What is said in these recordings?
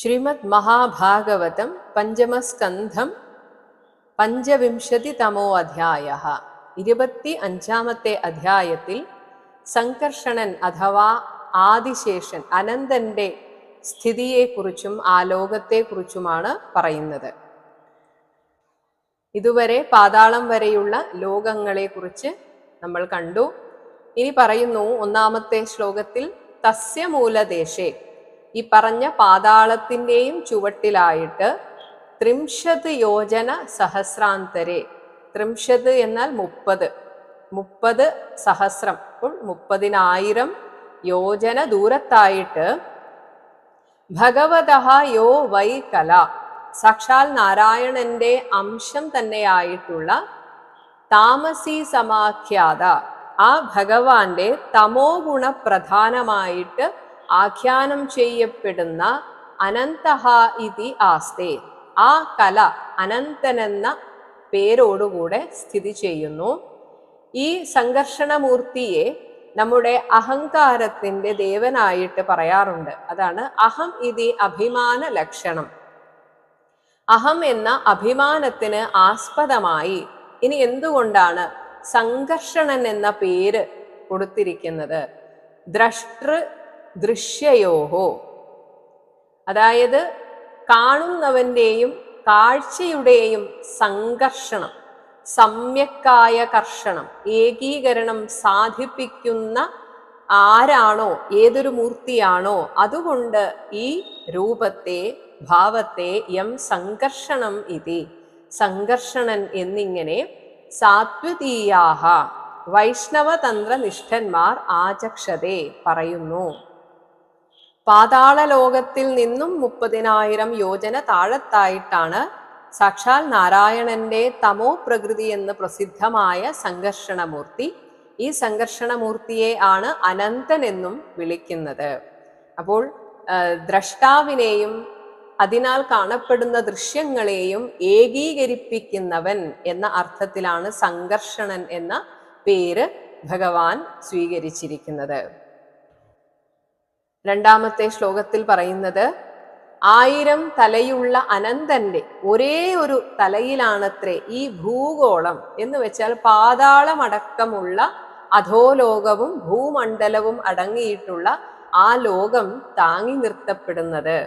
ശ്രീമദ് മഹാഭാഗവതം പഞ്ചമസ്കന്ധം പഞ്ചവിംശതിതമോ അധ്യായ ഇരുപത്തി അഞ്ചാമത്തെ അധ്യായത്തിൽ സംകർഷണൻ അഥവാ ആദിശേഷൻ അനന്തന്റെ സ്ഥിതിയെക്കുറിച്ചും ആ ലോകത്തെക്കുറിച്ചുമാണ് പറയുന്നത്. ഇതുവരെ പാതാളം വരെയുള്ള ലോകങ്ങളെക്കുറിച്ച് നമ്മൾ കണ്ടു. ഇനി പറയുന്നു ഒന്നാമത്തെ ശ്ലോകത്തിൽ തസ്യ മൂലദേശേ ഈ പറഞ്ഞ പാതാളത്തിന്റെയും ചുവട്ടിലായിട്ട് ത്രിംശത് യോജന സഹസ്രാന്തരെ. ത്രിംശത് എന്നാൽ മുപ്പത്. മുപ്പത് സഹസ്രം. അപ്പോൾ മുപ്പതിനായിരം യോജന ദൂരത്തായിട്ട് ഭഗവത യോ വൈ കല. സാക്ഷാൽ നാരായണന്റെ അംശം തന്നെയായിട്ടുള്ള താമസി സമാഖ്യാത. ആ ഭഗവാന്റെ തമോ ഗുണ പ്രധാനമായിട്ട് ആഖ്യാനം ചെയ്യപ്പെടുന്ന അനന്തഹ ഇതി ആസ്തേ. ആ കല അനന്തനെന്ന പേരോടുകൂടെ സ്ഥിതി ചെയ്യുന്നു. ഈ സംഘർഷണമൂർത്തിയെ നമ്മുടെ അഹങ്കാരത്തിന്റെ ദേവനായിട്ട് പറയാറുണ്ട്. അതാണ് അഹം ഇതി അഭിമാന ലക്ഷണം. അഹം എന്ന അഭിമാനത്തിന് ആസ്പദമായി ഇനി എന്തുകൊണ്ടാണ് സംഘർഷണൻ എന്ന പേര് കൊടുത്തിരിക്കുന്നത്? ദ്രഷ്ടൃ ദൃശ്യയോഹോ. അതായത് കാണുന്നവന്റെയും കാഴ്ചയുടെയും സംഘർഷണം സമ്യക്കായ കർഷണം ഏകീകരണം സാധിപ്പിക്കുന്ന ആരാണോ ഏതൊരു മൂർത്തിയാണോ അതുകൊണ്ട് ഈ രൂപത്തെ ഭാവത്തെ യം സംഘർഷണം ഇതി. സംഘർഷണൻ എന്നിങ്ങനെ സാത്വതീയാഹ വൈഷ്ണവതന്ത്ര നിഷ്ഠന്മാർ ആചക്ഷതേ പറയുന്നു. പാതാള ലോകത്തിൽ നിന്നും മുപ്പതിനായിരം യോജന താഴത്തായിട്ടാണ് സാക്ഷാൽ നാരായണന്റെ തമോ പ്രകൃതി എന്ന് പ്രസിദ്ധമായ സംഘർഷണമൂർത്തി. ഈ സംഘർഷണമൂർത്തിയെ ആണ് അനന്തൻ എന്നും വിളിക്കുന്നത്. അപ്പോൾ ദ്രഷ്ടാവിനെയും അതിനാൽ കാണപ്പെടുന്ന ദൃശ്യങ്ങളെയും ഏകീകരിപ്പിക്കുന്നവൻ എന്ന അർത്ഥത്തിലാണ് സംഘർഷണൻ എന്ന പേര് ഭഗവാൻ സ്വീകരിച്ചിരിക്കുന്നത്. രണ്ടാമത്തെ ശ്ലോകത്തിൽ പറയുന്നത് ആയിരം തലയുള്ള അനന്തന്റെ ഒരേ ഒരു തലയിലാണത്രേ ഈ ഭൂഗോളം എന്ന് വെച്ചാൽ പാതാളമടക്കമുള്ള അധോലോകവും ഭൂമണ്ഡലവും അടങ്ങിയിട്ടുള്ള ആ ലോകം താങ്ങി നിർത്തപ്പെടുന്നത്.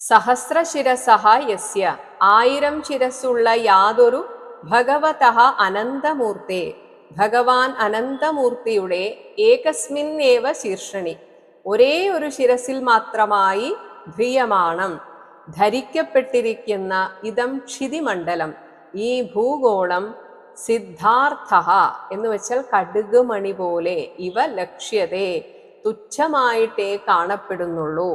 സഹസ്രശിരസഹ യസ്യ ആയിരം ശിരസ്സുള്ള യാതൊരു ഭഗവത അനന്തമൂർത്തേ ഭഗവാൻ അനന്തമൂർത്തിയുടെ ഏകസ്മിന്നേവ ശീർഷണി. ഒരേ ഒരു ശിരസിൽ മാത്രമായി ധ്രിയമാണം. ധരിക്കപ്പെട്ടിരിക്കുന്ന ഇതം ക്ഷിതിമണ്ഡലം. ഈ ഭൂഗോളം സിദ്ധാർത്ഥ എന്ന് വെച്ചാൽ കടുക് മണി പോലെ ഇവ ലക്ഷ്യതേ തുച്ഛമായിട്ടേ കാണപ്പെടുന്നുള്ളൂ.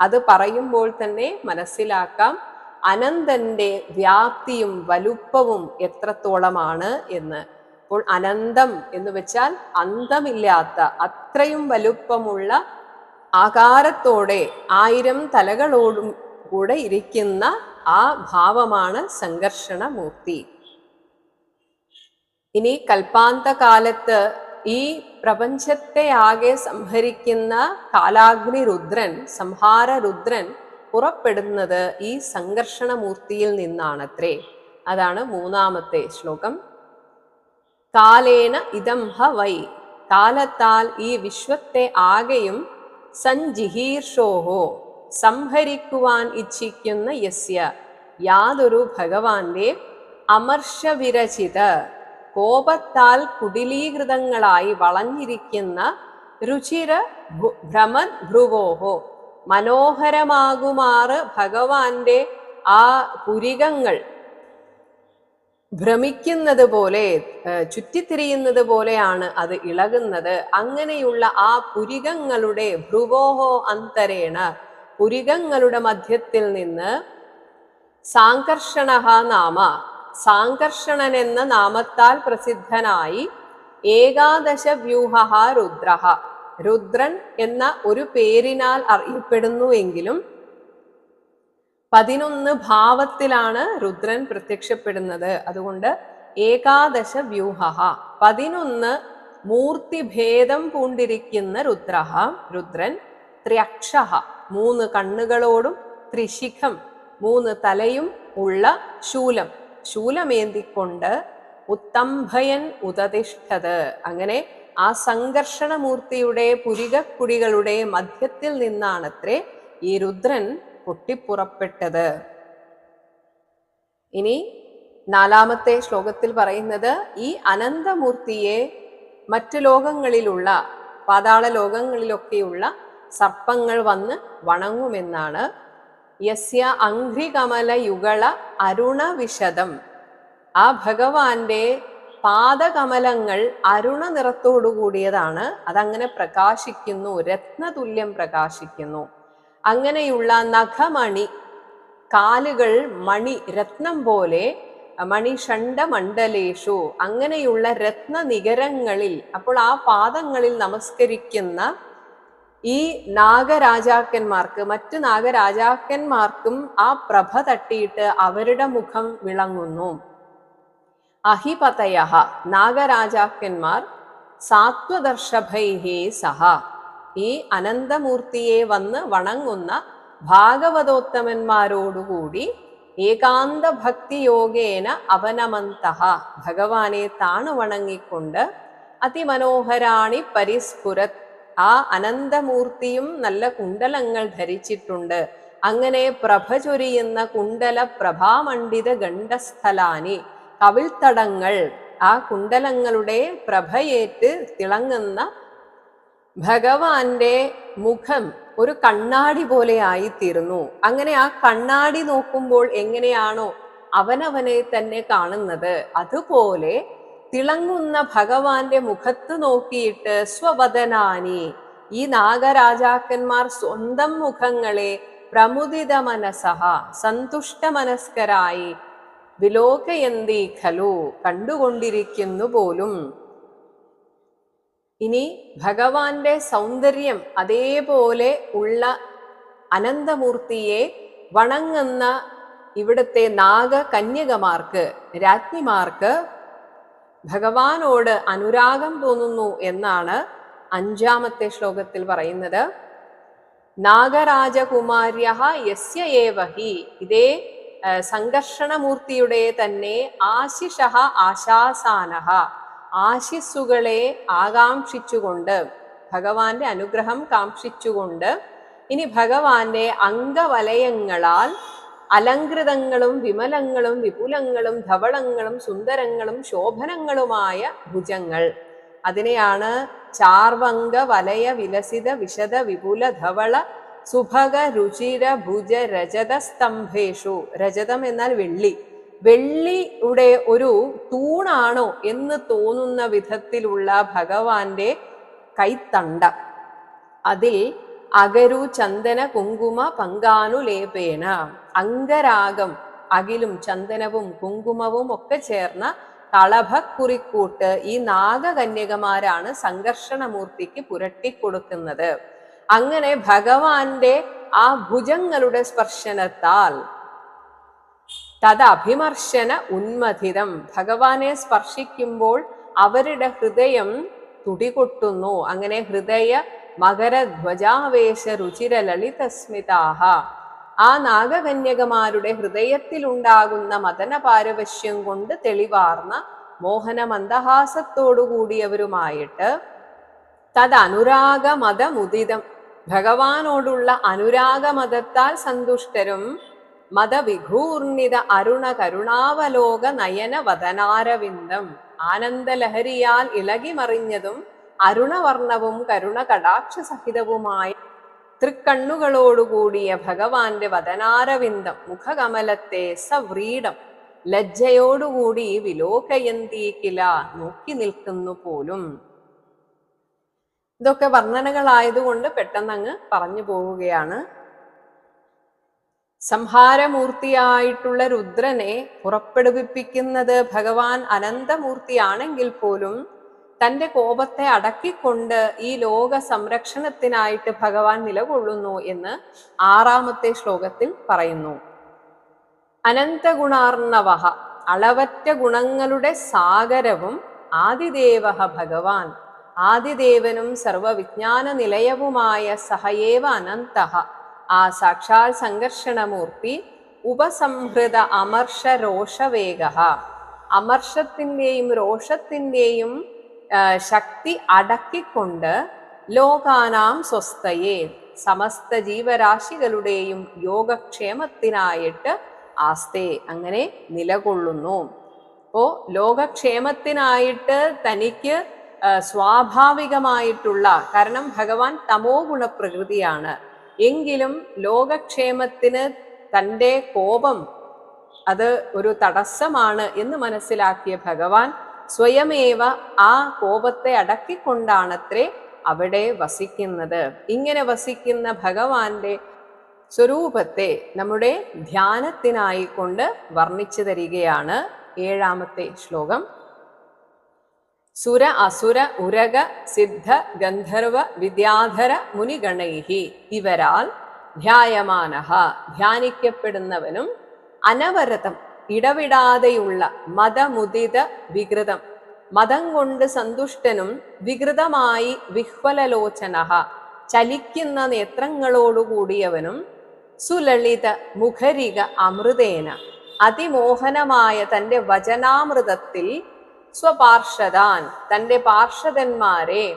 അത് പറയുമ്പോൾ തന്നെ മനസ്സിലാക്കാം അനന്തന്റെ വ്യാപ്തിയും വലുപ്പവും എത്രത്തോളമാണ് എന്ന്. അപ്പോൾ അനന്തം എന്ന് വെച്ചാൽ അന്തമില്ലാത്ത അത്രയും വലുപ്പമുള്ള ആകാരത്തോടെ ആയിരം തലകളോടും കൂടെ ഇരിക്കുന്ന ആ ഭാവമാണ് സംഘർഷണമൂർത്തി. ഇനി കൽപ്പാന്ത കാലത്ത് ഈ പ്രപഞ്ചത്തെ ആകെ സംഹരിക്കുന്ന കാലാഗ്നി രുദ്രൻ സംഹാര രുദ്രൻ പുറപ്പെടുന്നത് ഈ സംഘർഷണമൂർത്തിയിൽ നിന്നാണത്രേ. അതാണ് മൂന്നാമത്തെ ശ്ലോകം. കാലേന ഇതം ഹ വൈ. കാലത്താൽ ഈ വിശ്വത്തെ ആകെയും സഞ്ജിഹീർഷോഹോ സംഹരിക്കുവാൻ ഇച്ഛിക്കുന്ന യസ്യ. യാതൊരു ഭഗവാന്റെ അമർഷവിരചിത. കോപത്താൽ കുടിലീകൃതങ്ങളായി വളഞ്ഞിരിക്കുന്ന രുചിര ഭ്രമൻ ഭ്രുവോഹോ മനോഹരമാകുമാറ് ഭഗവാന്റെ ആ പുരികങ്ങൾ ഭ്രമിക്കുന്നത് പോലെ ചുറ്റിത്തിരിയുന്നത് പോലെയാണ് അത് ഇളകുന്നത്. അങ്ങനെയുള്ള ആ പുരികങ്ങളുടെ ഭ്രുവോഹോ അന്തരേണ പുരികങ്ങളുടെ മധ്യത്തിൽ നിന്ന് സാങ്കർഷണ നാമ സാങ്കർഷണൻ എന്ന നാമത്താൽ പ്രസിദ്ധനായി ഏകാദശ വ്യൂഹ രുദ്ര രുദ്രൻ എന്ന ഒരു പേരിനാൽ അറിയപ്പെടുന്നുവെങ്കിലും പതിനൊന്ന് ഭാവത്തിലാണ് രുദ്രൻ പ്രത്യക്ഷപ്പെടുന്നത്. അതുകൊണ്ട് ഏകാദശ വ്യൂഹ പതിനൊന്ന് മൂർത്തിഭേദം പൂണ്ടിരിക്കുന്ന രുദ്രഹ. രുദ്രൻ ത്രക്ഷ മൂന്ന് കണ്ണുകളോടും ത്രിശിഖം. മൂന്ന് തലയും ഉള്ള ശൂലം. ശൂലമേന്തിക്കൊണ്ട് ഉത്തംഭയൻ ഉദതിഷ്ഠത്. അങ്ങനെ ആ സംഘർഷണമൂർത്തിയുടെ പുരികക്കുടികളുടെ മധ്യത്തിൽ നിന്നാണത്രേ ഈ രുദ്രൻ പൊട്ടിപ്പുറപ്പെട്ടത്. ഇനി നാലാമത്തെ ശ്ലോകത്തിൽ പറയുന്നത് ഈ അനന്തമൂർത്തിയെ മറ്റു ലോകങ്ങളിലുള്ള പാതാള ലോകങ്ങളിലൊക്കെയുള്ള സർപ്പങ്ങൾ വന്ന് വണങ്ങുമെന്നാണ് യസ്യ അംഘ്രികമല യുഗള അരുണവിശദം. ആ ഭഗവാന്റെ പാദകമലങ്ങൾ അരുണ നിറത്തോടു കൂടിയതാണ് അതങ്ങനെ പ്രകാശിക്കുന്നു രത്നതുല്യം പ്രകാശിക്കുന്നു. അങ്ങനെയുള്ള നഖമണി കാലുകൾ മണി രത്നം പോലെ മണിഷണ്ഡമണ്ഡലേഷു അങ്ങനെയുള്ള രത്ന നികരങ്ങളിൽ അപ്പോൾ ആ പാദങ്ങളിൽ നമസ്കരിക്കുന്ന ഈ നാഗരാജാക്കന്മാർക്ക് മറ്റു നാഗരാജാക്കന്മാർക്കും ആ പ്രഭ തട്ടിയിട്ട് അവരുടെ മുഖം വിളങ്ങുന്നു. അഹിപതയ നാഗരാജാക്കന്മാർ സാത്വദർശഭൈഹേ സഹ. ഈ അനന്തമൂർത്തിയെ വന്ന് വണങ്ങുന്ന ഭാഗവതോത്തമന്മാരോടുകൂടി ഏകാന്ത ഭക്തിയോഗേന അവനമന്ത ഭഗവാനെ താണു വണങ്ങിക്കൊണ്ട് അതിമനോഹരാണി പരിസ്ഫുരത്. ആ അനന്തമൂർത്തിയും നല്ല കുണ്ടലങ്ങൾ ധരിച്ചിട്ടുണ്ട്. അങ്ങനെ പ്രഭ ചൊരിയുന്ന കുണ്ടല പ്രഭാമണ്ഡിത ഗണ്ഡസ്ഥലാനി. കവിൾത്തടങ്ങൾ ആ കുണ്ടലങ്ങളുടെ പ്രഭയേറ്റ് തിളങ്ങുന്ന ഭഗവാന്റെ മുഖം ഒരു കണ്ണാടി പോലെ ആയിത്തീരുന്നു അങ്ങനെ ആ കണ്ണാടി നോക്കുമ്പോൾ എങ്ങനെയാണോ അവനവനെ തന്നെ കാണുന്നത്. അതുപോലെ തിളങ്ങുന്ന ഭഗവാന്റെ മുഖത്ത് നോക്കിയിട്ട് സ്വവദനാനി. ഈ നാഗരാജാക്കന്മാർ സ്വന്തം മുഖങ്ങളെ പ്രമുദിത മനസഹ സന്തുഷ്ട മനസ്കരായി വിലോകയന്തി ഖലു കണ്ടുകൊണ്ടിരിക്കുന്നു പോലും. ഇനി ഭഗവാന്റെ സൗന്ദര്യം അതേപോലെ ഉള്ള അനന്തമൂർത്തിയെ വണങ്ങുന്ന ഇവിടുത്തെ നാഗകന്യകമാർക്ക് രാജ്ഞിമാർക്ക് ഭഗവാനോട് അനുരാഗം തോന്നുന്നു എന്നാണ് അഞ്ചാമത്തെ ശ്ലോകത്തിൽ പറയുന്നത്. നാഗരാജകുമാര്യ യസ്യേവഹി ഇതേ സംഘർഷണമൂർത്തിയുടെ തന്നെ ആശിഷ ആശാസാനഹ. ആശിസ്സുകളെ ആകാംക്ഷിച്ചുകൊണ്ട് ഭഗവാന്റെ അനുഗ്രഹം കാക്ഷിച്ചുകൊണ്ട് ഇനി ഭഗവാന്റെ അംഗവലയങ്ങളാൽ അലങ്കൃതങ്ങളും വിമലങ്ങളും വിപുലങ്ങളും ധവളങ്ങളും സുന്ദരങ്ങളും ശോഭനങ്ങളുമായ ഭുജങ്ങൾ. അതിനെയാണ് ചാർവംഗ വലയ വിലസിത വിശദ വിപുല ധവള സുഭഗ രുചിര ഭുജ രജത സ്തംഭേഷു. രജതം എന്നാൽ വെള്ളി. വെള്ളിയുടെ ഒരു തൂണാണോ എന്ന് തോന്നുന്ന വിധത്തിലുള്ള ഭഗവാന്റെ കൈത്തണ്ട. അതിൽ അകരു ചന്ദന കുങ്കുമ പങ്കാനുലേപേന അംഗരാഗം അകിലും ചന്ദനവും കുങ്കുമവും ഒക്കെ ചേർന്ന കളഭക്കുറിക്കൂട്ട് ഈ നാഗകന്യകമാരാണ് സംഘർഷണമൂർത്തിക്ക് പുരട്ടിക്കൊടുക്കുന്നത്. അങ്ങനെ ഭഗവാന്റെ ആ ഭുജങ്ങളുടെ സ്പർശനത്താൽ തദഭിമർശന ഉന്മഥിതം. ഭഗവാനെ സ്പർശിക്കുമ്പോൾ അവരുടെ ഹൃദയം തുടികൊട്ടുന്നു. അങ്ങനെ ഹൃദയ മകരധ്വജാവേശ രുചിര ലളിതസ്മിതാഹ ആ നാഗകന്യകമാരുടെ ഹൃദയത്തിലുണ്ടാകുന്ന മദന പാരവശ്യം കൊണ്ട് തെളിവാർന്ന മോഹന മന്ദഹാസത്തോടുകൂടിയവരുമായിട്ട് തദനുരാഗമതമുദിതം ഭഗവാനോടുള്ള അനുരാഗമതത്താൽ സന്തുഷ്ടരും. മതവിഘൂർണിത അരുണ കരുണാവലോക നയന വദനാരവിന്ദം. ആനന്ദലഹരിയാൽ ഇളകിമറിഞ്ഞതും അരുണവർണവും കരുണ കടാക്ഷ സഹിതവുമായ തൃക്കണ്ണുകളോടുകൂടിയ ഭഗവാന്റെ വദനാരവിന്ദം മുഖകമലത്തെ സവ്രീഡം ലജ്ജയോടുകൂടി വിലോകയന്തിക്കില നോക്കി നിൽക്കുന്നു പോലും. ഇതൊക്കെ വർണനകളായതുകൊണ്ട് പെട്ടെന്നങ്ങ് പറഞ്ഞു പോവുകയാണ്. സംഹാരമൂർത്തിയായിട്ടുള്ള രുദ്രനെ പുറപ്പെടുവിപ്പിക്കുന്നത് ഭഗവാൻ അനന്തമൂർത്തിയാണെങ്കിൽ പോലും തന്റെ കോപത്തെ അടക്കിക്കൊണ്ട് ഈ ലോക സംരക്ഷണത്തിനായിട്ട് ഭഗവാൻ നിലകൊള്ളുന്നു എന്ന് ആറാമത്തെ ശ്ലോകത്തിൽ പറയുന്നു. അനന്തഗുണാർണവഹ അളവറ്റ ഗുണങ്ങളുടെ സാഗരവും ആദിദേവ ഭഗവാൻ. ആദിദേവനും സർവവിജ്ഞാന നിലയവുമായ സഹയേവ അനന്തഃ. ആ സാക്ഷാൽ സംഘർഷണമൂർത്തി ഉപസംഹൃത അമർഷ രോഷവേഗ അമർഷത്തിന്റെയും രോഷത്തിന്റെയും ശക്തി അടക്കിക്കൊണ്ട് ലോകാനാം സ്വസ്ഥയെ സമസ്ത ജീവരാശികളുടെയും യോഗക്ഷേമത്തിനായിട്ട് ആസ്തേ അങ്ങനെ നിലകൊള്ളുന്നു. അപ്പോൾ ലോകക്ഷേമത്തിനായിട്ട് തനിക്ക് സ്വാഭാവികമായിട്ടുള്ള കാരണം ഭഗവാൻ തമോ ഗുണപ്രകൃതിയാണ്. എങ്കിലും ലോകക്ഷേമത്തിന് തന്റെ കോപം അത് ഒരു തടസ്സമാണ് എന്ന് മനസ്സിലാക്കിയ ഭഗവാൻ സ്വയമേവ ആ കോപത്തെ അടക്കിക്കൊണ്ടാണത്രേ അവിടെ വസിക്കുന്നത്. ഇങ്ങനെ വസിക്കുന്ന ഭഗവാന്റെ സ്വരൂപത്തെ നമ്മുടെ ധ്യാനത്തിനായിക്കൊണ്ട് വർണിച്ചു തരികയാണ് ഏഴാമത്തെ ശ്ലോകം. സുര അസുര ഉരക സിദ്ധ ഗന്ധർവ വിദ്യാധര മുനിഗണൈഹി. ഇവരാൽ ധ്യായമാനഹ ധ്യാനിക്കപ്പെടുന്നവനും അനവരതം ഇടവിടാതെയുള്ള മതമുദിത വികൃതം മതം കൊണ്ട് സന്തുഷ്ടനും വികൃതമായി വിഹ്വലലോചന ചലിക്കുന്ന നേത്രങ്ങളോടുകൂടിയവനും സുലളിത മുഖരിക അമൃതേന അതിമോഹനമായ തന്റെ വചനാമൃതത്തിൽ സ്വപാർഷദാൻ. തന്റെ പാർഷദന്മാരെ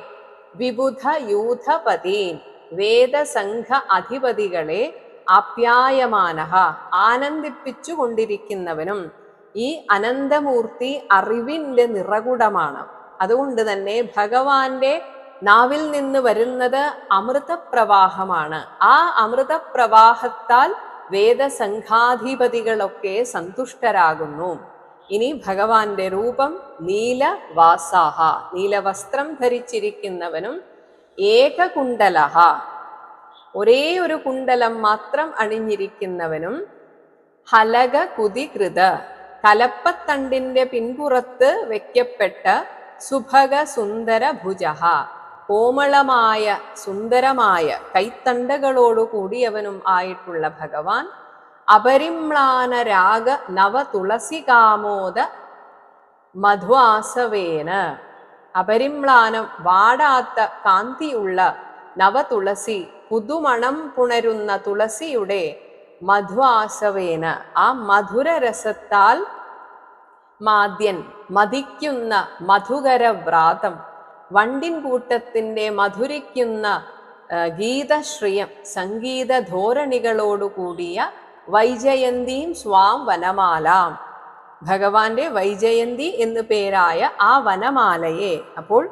വിബുധ യൂഥപതീൻ വേദസംഘ അധിപതികളെ ആപ്യായമാനഹ ആനന്ദിപ്പിച്ചു കൊണ്ടിരിക്കുന്നവനും ഈ അനന്തമൂർത്തി അറിവിന്റെ നിറകുടമാണ്. അതുകൊണ്ട് തന്നെ ഭഗവാന്റെ നാവിൽ നിന്ന് വരുന്നത് അമൃതപ്രവാഹമാണ്. ആ അമൃതപ്രവാഹത്താൽ വേദസംഘാധിപതികളൊക്കെ സന്തുഷ്ടരാകുന്നു. ഇനി ഭഗവാന്റെ രൂപം നീലവാസാഹ നീലവസ്ത്രം ധരിച്ചിരിക്കുന്നവനും ഏകകുണ്ടലഹ. ഒരേ ഒരു കുണ്ടലം മാത്രം അണിഞ്ഞിരിക്കുന്നവനും ഹലക കുതികൃത കലപ്പത്തണ്ടിന്റെ പിൻപുറത്ത് വെക്കപ്പെട്ട സുഭഗ സുന്ദര ഭുജഹ കോമളമായ സുന്ദരമായ കൈത്തണ്ടകളോടു കൂടിയവനും ആയിട്ടുള്ള ഭഗവാൻ അപരിമ്ലാന രാഗ നവ തുളസികാമോദ മധുവാസവേന. അപരിമ്ലാനം വാടാത്ത കാന്തിയുള്ള നവതുളസി പുതുമണം പുണരുന്ന തുളസിയുടെ മധുവാസവേന. ആ മധുരരസത്താൽ മാദ്യൻ മതിക്കുന്ന മധുകര വ്രാതം വണ്ടിൻ കൂട്ടത്തിന്റെ മധുരിക്കുന്ന ഗീതശ്രിയം സംഗീത ധോരണികളോടുകൂടിയ വൈജയന്തിയും സ്വാം വനമാലാം. ഭഗവാന്റെ വൈജയന്തി എന്നു പേരായ ആ വനമാലയെ അപ്പോൾ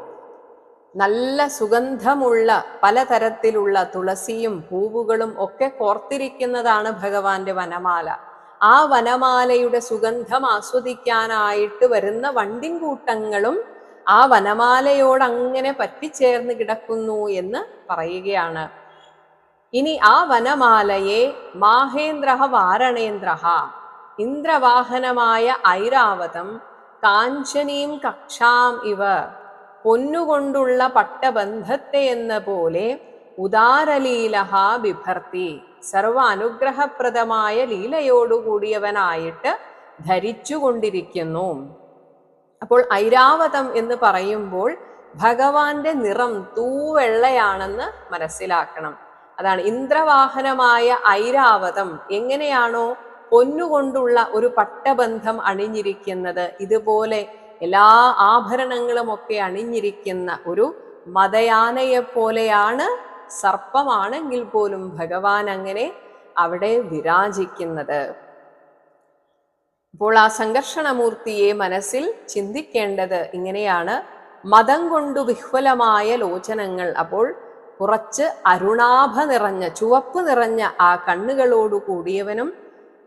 നല്ല സുഗന്ധമുള്ള പലതരത്തിലുള്ള തുളസിയും പൂവുകളും ഒക്കെ കോർത്തിരിക്കുന്നതാണ് ഭഗവാന്റെ വനമാല. ആ വനമാലയുടെ സുഗന്ധം ആസ്വദിക്കാനായിട്ട് വരുന്ന വണ്ടിൻ കൂട്ടങ്ങളും ആ വനമാലയോട് അങ്ങനെ പറ്റിച്ചേർന്ന് കിടക്കുന്നു എന്ന് പറയുകയാണ്. ഇനി ആ വനമാലയെ മാഹേന്ദ്ര വാരണേന്ദ്ര ഇന്ദ്രവാഹനമായ ഐരാവതം കാഞ്ചനീം കക്ഷാം ഇവ പൊന്നുകൊണ്ടുള്ള പട്ടബന്ധത്തെ എന്ന പോലെ ഉദാരലീല ബിഭർത്തി സർവ അനുഗ്രഹപ്രദമായ ലീലയോടുകൂടിയവനായിട്ട് ധരിച്ചുകൊണ്ടിരിക്കുന്നു. അപ്പോൾ ഐരാവതം എന്ന് പറയുമ്പോൾ ഭഗവാന്റെ നിറം തൂവെള്ളയാണെന്ന് മനസ്സിലാക്കണം. അതാണ് ഇന്ദ്രവാഹനമായ ഐരാവതം. എങ്ങനെയാണോ പൊന്നുകൊണ്ടുള്ള ഒരു പട്ടബന്ധം അണിഞ്ഞിരിക്കുന്നത്. ഇതുപോലെ എല്ലാ ആഭരണങ്ങളും ഒക്കെ അണിഞ്ഞിരിക്കുന്ന ഒരു മതയാനയെ പോലെയാണ് സർപ്പമാണെങ്കിൽ പോലും ഭഗവാൻ അങ്ങനെ അവിടെ വിരാജിക്കുന്നത്. അപ്പോൾ ആ സംഘർഷണമൂർത്തിയെ മനസ്സിൽ ചിന്തിക്കേണ്ടത് ഇങ്ങനെയാണ്. മതം കൊണ്ടു വിഹ്വലമായ ലോചനങ്ങൾ അപ്പോൾ കുറച്ച് അരുണാഭ നിറഞ്ഞ ചുവപ്പ് നിറഞ്ഞ ആ കണ്ണുകളോടു കൂടിയവനും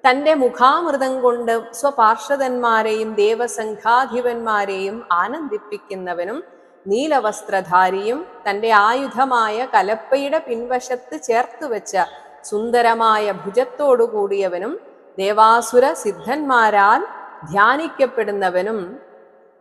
തന്റെ മുഖാമൃതം കൊണ്ട് സ്വപാർഷദന്മാരെയും ദേവസംഘാധിപന്മാരെയും ആനന്ദിപ്പിക്കുന്നവനും നീലവസ്ത്രധാരിയും തന്റെ ആയുധമായ കലപ്പയുടെ പിൻവശത്ത് ചേർത്ത് വെച്ച സുന്ദരമായ ഭുജത്തോടു കൂടിയവനും ദേവാസുര സിദ്ധന്മാരാൽ ധ്യാനിക്കപ്പെടുന്നവനും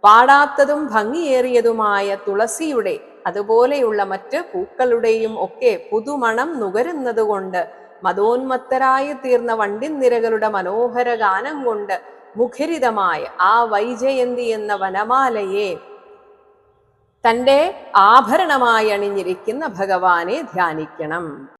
പാടാത്തതും ഭംഗിയേറിയതുമായ തുളസിയുടെ അതുപോലെയുള്ള മറ്റ് പൂക്കളുടെയും ഒക്കെ പുതുമണം നുകരുന്നത് കൊണ്ട് മതോന്മത്തരായി തീർന്ന വണ്ടിൻനിരകളുടെ മനോഹര ഗാനം കൊണ്ട് മുഖരിതമായ ആ വൈജയന്തി എന്ന വനമാലയെ തന്റെ ആഭരണമായി അണിഞ്ഞിരിക്കുന്ന ഭഗവാനെ ധ്യാനിക്കണം.